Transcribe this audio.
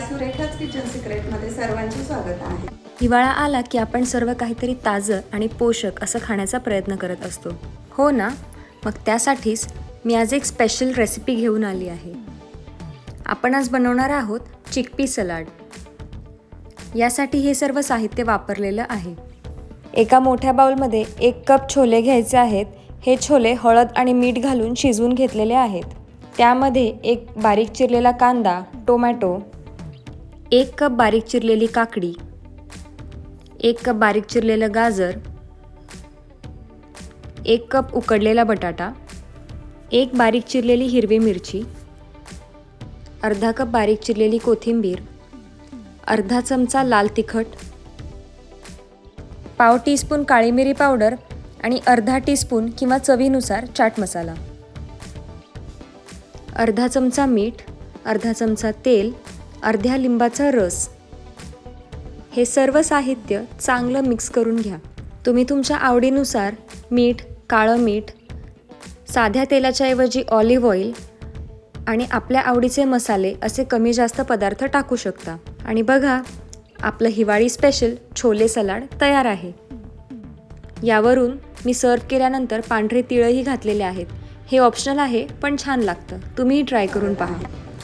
सुरेखाच kitchen सिक्रेटमध्ये सर्वांचे स्वागत आहे. हिवाळा आला की आपण सर्व काहीतरी ताजं आणि पोषक असं खाण्याचा प्रयत्न करत असतो. हो ना? मग त्यासाठीच मी आज एक स्पेशल रेसिपी घेऊन आली आहे. आपण आज बनवणार आहोत चिकपी सलाड. यासाठी हे सर्व साहित्य वापरलेलं आहे. एका मोठ्या बाउलमध्ये एक कप छोले घ्यायचे आहेत. हे छोले हळद आणि मीठ घालून शिजवून घेतलेले आहेत. त्यामध्ये एक बारीक चिरलेला कांदा टोमॅटो एक कप बारीक चिरलेली काकडी एक कप बारीक चिरलेलं गाजर एक कप उकडलेला बटाटा एक बारीक चिरलेली हिरवी मिरची अर्धा कप बारीक चिरलेली कोथिंबीर अर्धा चमचा लाल तिखट पाव टीस्पून काळी मिरी पावडर आणि अर्धा टीस्पून किंवा चवीनुसार चाट मसाला. अर्धा चमचा मीठ अर्धा चमचा तेल अर्ध्या लिंबाचा रस. हे सर्व साहित्य चांगलं मिक्स करून घ्या. तुम्ही तुमच्या आवडीनुसार मीठ काळं मीठ साध्या तेलाच्या ऐवजी ऑलिव्ह ऑइल आणि आपल्या आवडीचे मसाले असे कमी जास्त पदार्थ टाकू शकता. आणि बघा आपलं हिवाळी स्पेशल छोले सलाड तयार आहे. यावरून मी सर्व केल्यानंतर पांढरे तिळही घातलेले आहेत. हे ऑप्शनल आहे पण छान लागतं. तुम्हीही ट्राय करून पहा.